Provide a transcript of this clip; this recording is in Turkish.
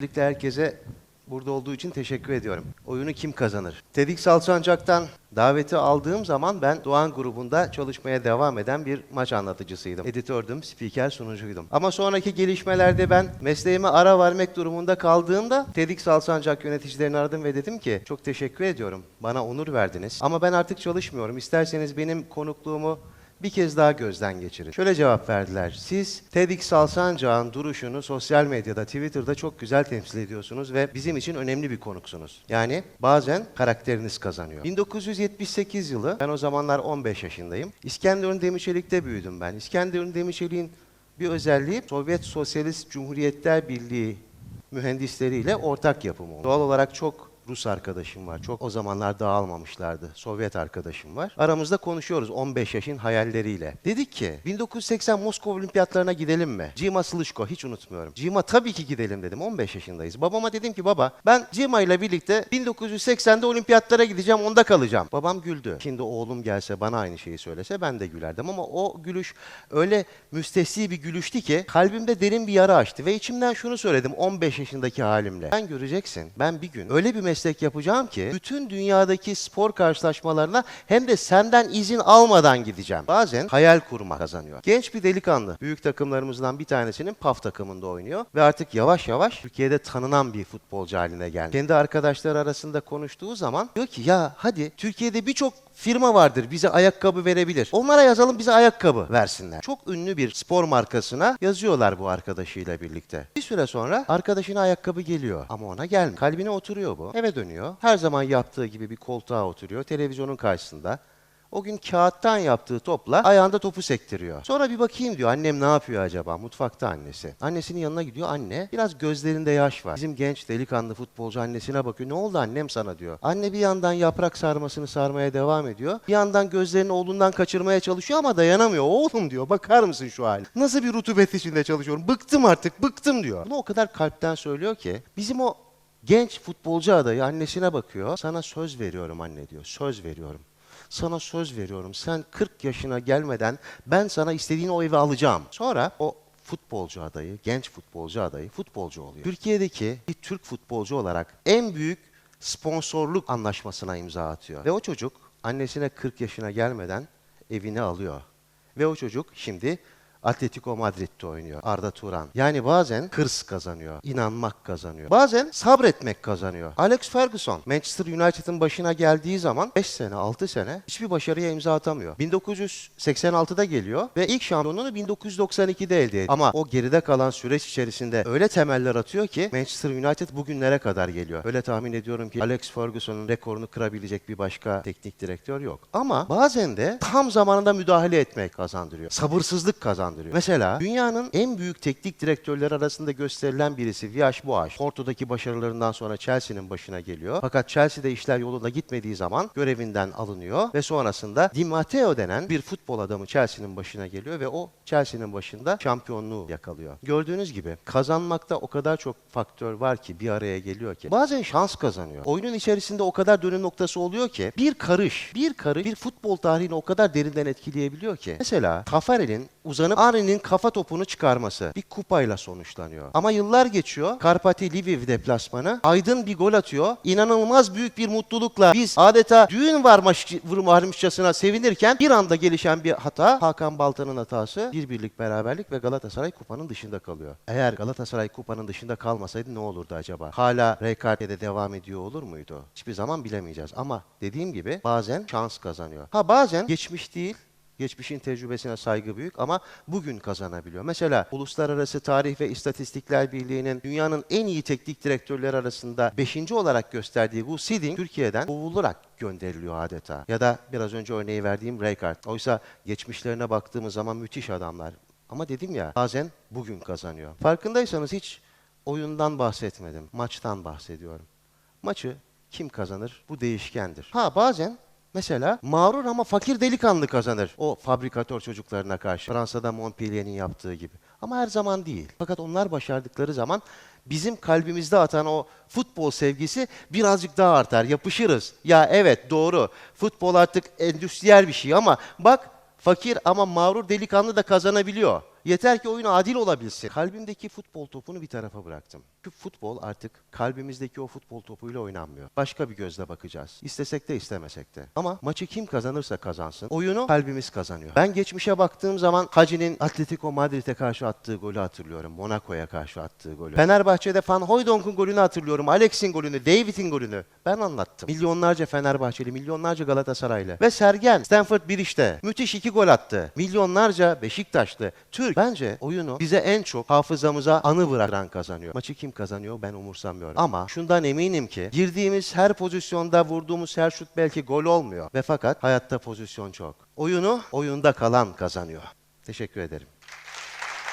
Öncelikle herkese burada olduğu için teşekkür ediyorum. Oyunu kim kazanır? TEDx Alsancak'tan daveti aldığım zaman ben Doğan grubunda çalışmaya devam eden bir maç anlatıcısıydım. Editördüm, spiker, sunucuydum. Ama sonraki gelişmelerde ben mesleğime ara vermek durumunda kaldığımda TEDx Alsancak yöneticilerini aradım ve dedim ki çok teşekkür ediyorum. Bana onur verdiniz. Ama ben artık çalışmıyorum. İsterseniz benim konukluğumu bir kez daha gözden geçirin. Şöyle cevap verdiler. Siz TEDx Alsancak'ın duruşunu sosyal medyada, Twitter'da çok güzel temsil ediyorsunuz ve bizim için önemli bir konuksunuz. Yani bazen karakteriniz kazanıyor. 1978 yılı, ben o zamanlar 15 yaşındayım. İskenderun Demirçelik'te büyüdüm ben. İskenderun Demirçelik'in bir özelliği Sovyet Sosyalist Cumhuriyetler Birliği mühendisleriyle ortak yapımı oldu. Doğal olarak çok Rus arkadaşım var. Çok o zamanlar dağılmamışlardı. Sovyet arkadaşım var. Aramızda konuşuyoruz 15 yaşın hayalleriyle. Dedik ki 1980 Moskova Olimpiyatlarına gidelim mi? Cima Sılışko hiç unutmuyorum. Cima tabii ki gidelim dedim. 15 yaşındayız. Babama dedim ki baba ben Cima ile birlikte 1980'de olimpiyatlara gideceğim onda kalacağım. Babam güldü. Şimdi oğlum gelse bana aynı şeyi söylese ben de gülerdim ama o gülüş öyle müstesni bir gülüştü ki kalbimde derin bir yara açtı ve içimden şunu söyledim 15 yaşındaki halimle. Ben göreceksin ben bir gün öyle bir meslek yapacağım ki bütün dünyadaki spor karşılaşmalarına hem de senden izin almadan gideceğim. Bazen hayal kurmak kazanıyor. Genç bir delikanlı büyük takımlarımızdan bir tanesinin PAF takımında oynuyor ve artık yavaş yavaş Türkiye'de tanınan bir futbolcu haline geldi. Kendi arkadaşlar arasında konuştuğu zaman diyor ki ya hadi Türkiye'de birçok firma vardır bize ayakkabı verebilir. Onlara yazalım bize ayakkabı versinler. Çok ünlü bir spor markasına yazıyorlar bu arkadaşıyla birlikte. Bir süre sonra arkadaşına ayakkabı geliyor ama ona gelmiyor. Kalbine oturuyor bu. Eve dönüyor. Her zaman yaptığı gibi bir koltuğa oturuyor. Televizyonun karşısında. O gün kağıttan yaptığı topla ayağında topu sektiriyor. Sonra bir bakayım diyor annem ne yapıyor acaba? Mutfakta annesi. Annesinin yanına gidiyor. Anne biraz gözlerinde yaş var. Bizim genç delikanlı futbolcu annesine bakıyor. Ne oldu annem sana diyor. Anne bir yandan yaprak sarmasını sarmaya devam ediyor. Bir yandan gözlerini oğlundan kaçırmaya çalışıyor ama dayanamıyor. Oğlum diyor bakar mısın şu hali? Nasıl bir rutubet içinde çalışıyorum? Bıktım artık bıktım diyor. Bunu o kadar kalpten söylüyor ki bizim o genç futbolcu adayı annesine bakıyor. Sana söz veriyorum anne diyor. Söz veriyorum. Sana söz veriyorum. Sen 40 yaşına gelmeden ben sana istediğin o evi alacağım. Sonra o futbolcu adayı, genç futbolcu adayı futbolcu oluyor. Türkiye'deki bir Türk futbolcu olarak en büyük sponsorluk anlaşmasına imza atıyor. Ve o çocuk annesine 40 yaşına gelmeden evini alıyor. Ve o çocuk şimdi Atletico Madrid'de oynuyor. Arda Turan. Yani bazen hırs kazanıyor. inanmak kazanıyor. Bazen sabretmek kazanıyor. Alex Ferguson Manchester United'ın başına geldiği zaman 5 sene 6 sene hiçbir başarıya imza atamıyor. 1986'da geliyor ve ilk şampiyonluğunu 1992'de elde ediyor. Ama o geride kalan süreç içerisinde öyle temeller atıyor ki Manchester United bugünlere kadar geliyor. Öyle tahmin ediyorum ki Alex Ferguson'un rekorunu kırabilecek bir başka teknik direktör yok. Ama bazen de tam zamanında müdahale etmek kazandırıyor. Sabırsızlık kazandırıyor. Mesela dünyanın en büyük teknik direktörleri arasında gösterilen birisi Viyaş Boğaç. Porto'daki başarılarından sonra Chelsea'nin başına geliyor. Fakat Chelsea'de işler yolunda gitmediği zaman görevinden alınıyor ve sonrasında Di Matteo denen bir futbol adamı Chelsea'nin başına geliyor ve o Chelsea'nin başında şampiyonluğu yakalıyor. Gördüğünüz gibi kazanmakta o kadar çok faktör var ki bir araya geliyor ki bazen şans kazanıyor. Oyunun içerisinde o kadar dönüm noktası oluyor ki bir karış, bir karış bir futbol tarihini o kadar derinden etkileyebiliyor ki. Mesela Tafarel'in uzanıp Ari'nin kafa topunu çıkarması bir kupayla sonuçlanıyor. Ama yıllar geçiyor. Karpati Lviv deplasmanı. Aydın bir gol atıyor. İnanılmaz büyük bir mutlulukla biz adeta düğün varmış, varmışçasına sevinirken bir anda gelişen bir hata Hakan Baltan'ın hatası. Bir birlik beraberlik ve Galatasaray kupanın dışında kalıyor. Eğer Galatasaray kupanın dışında kalmasaydı ne olurdu acaba? Hala RKT'de devam ediyor olur muydu? Hiçbir zaman bilemeyeceğiz. Ama dediğim gibi bazen şans kazanıyor. Ha bazen geçmiş değil Geçmişin tecrübesine saygı büyük ama bugün kazanabiliyor. Mesela Uluslararası Tarih ve İstatistikler Birliği'nin dünyanın en iyi teknik direktörleri arasında 5. olarak gösterdiği bu Siding Türkiye'den kovularak gönderiliyor adeta. Ya da biraz önce örneği verdiğim Rijkaard. Oysa geçmişlerine baktığımız zaman müthiş adamlar. Ama dedim ya bazen bugün kazanıyor. Farkındaysanız hiç oyundan bahsetmedim. Maçtan bahsediyorum. Maçı kim kazanır? Bu değişkendir. Ha bazen Mesela mağrur ama fakir delikanlı kazanır. O fabrikatör çocuklarına karşı. Fransa'da Montpellier'in yaptığı gibi. Ama her zaman değil. Fakat onlar başardıkları zaman bizim kalbimizde atan o futbol sevgisi birazcık daha artar. Yapışırız. Ya evet doğru. Futbol artık endüstriyel bir şey ama bak fakir ama mağrur delikanlı da kazanabiliyor. Yeter ki oyun adil olabilsin. Kalbimdeki futbol topunu bir tarafa bıraktım. Çünkü futbol artık kalbimizdeki o futbol topuyla oynanmıyor. Başka bir gözle bakacağız. İstesek de istemesek de. Ama maçı kim kazanırsa kazansın. Oyunu kalbimiz kazanıyor. Ben geçmişe baktığım zaman Hacı'nin Atletico Madrid'e karşı attığı golü hatırlıyorum. Monaco'ya karşı attığı golü. Fenerbahçe'de Van Hooydonk'un golünü hatırlıyorum. Alex'in golünü, David'in golünü. Ben anlattım. Milyonlarca Fenerbahçeli, milyonlarca Galatasaraylı. Ve Sergen, Stanford Bridge'de müthiş iki gol attı. Milyonlarca Beşiktaşlı, Türk. Bence oyunu bize en çok hafızamıza anı bırakan kazanıyor. Maçı kim kazanıyor ben umursamıyorum. Ama şundan eminim ki girdiğimiz her pozisyonda vurduğumuz her şut belki gol olmuyor. Ve fakat hayatta pozisyon çok. Oyunu oyunda kalan kazanıyor. Teşekkür ederim.